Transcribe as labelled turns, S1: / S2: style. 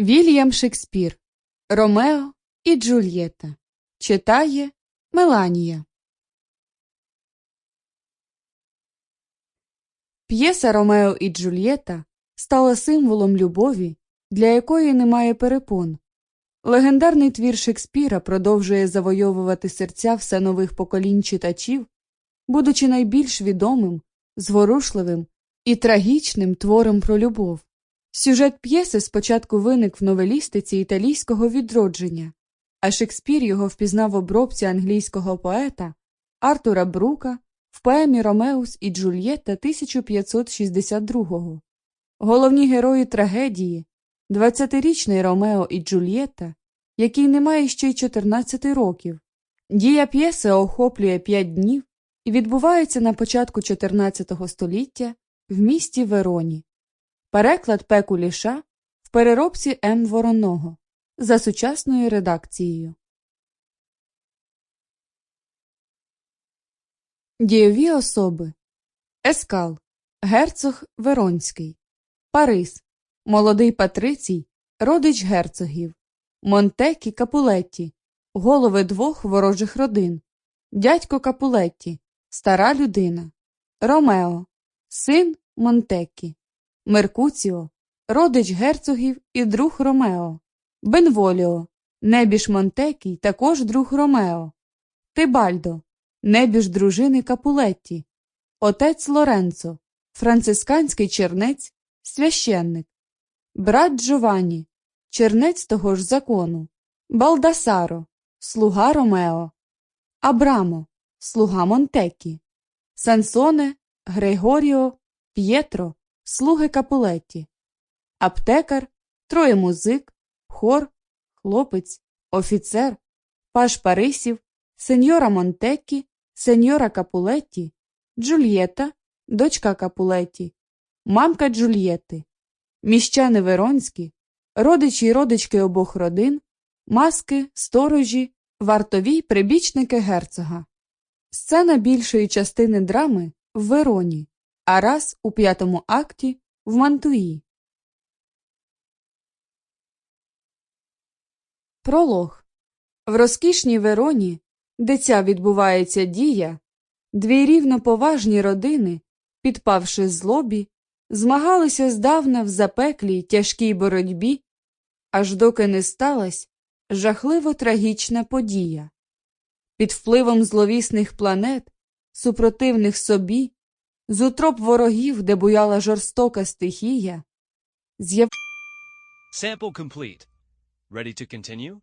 S1: Вільям Шекспір Ромео і Джульєта читає Меланія. П'єса Ромео і Джульєта стала символом любові, для якої немає перепон. Легендарний твір Шекспіра продовжує завойовувати серця все нових поколінь читачів, будучи найбільш відомим, зворушливим і трагічним твором про любов. Сюжет п'єси спочатку виник в новелістиці італійського відродження, а Шекспір його впізнав в обробці англійського поета Артура Брука в поемі Ромеус і Джульєтта 1562-го. Головні герої трагедії 20-річний Ромео і Джульєтта, який не має ще й 14 років. Дія п'єси охоплює 5 днів і відбувається на початку 14 століття в місті Вероні. Переклад П. Куліша в переробці М. Вороного за сучасною редакцією. Дієві особи. Ескал. Герцог Веронський. Парис. Молодий Патрицій Родич герцогів. Монтекі Капулетті. Голови двох ворожих родин. Дядько Капулетті. Стара людина. Ромео. Син Монтекі Меркуціо, родич герцогів і друг Ромео, Бенволіо, небіж Монтекій, також друг Ромео, Тибальдо, небіж дружини Капулетті, отець Лоренцо, францисканський чернець, священник, брат Джованні, чернець того ж закону, Балдасаро, слуга Ромео, Абрамо, слуга Монтекі, Сансоне, Грегоріо, П'єтро слуги Капулетті, аптекар, троє музик, хор, хлопець, офіцер, паш Парисів, сеньора Монтеккі, сеньора Капулетті, Джульєта, дочка Капулетті, мамка Джульєти, міщани Веронські, родичі й родички обох родин, маски, сторожі, вартові й прибічники герцога. Сцена більшої частини драми в Вероні а раз у п'ятому акті в Мантуї. Пролог В розкішній Вероні, де ця відбувається дія, дві рівноповажні родини, підпавши злобі, змагалися здавна в запеклій тяжкій боротьбі, аж доки не сталася жахливо трагічна подія. Під впливом зловісних планет, супротивних собі, з утроп ворогів, де буяла жорстока стихія, з'яв...
S2: Sample complete. Ready to continue?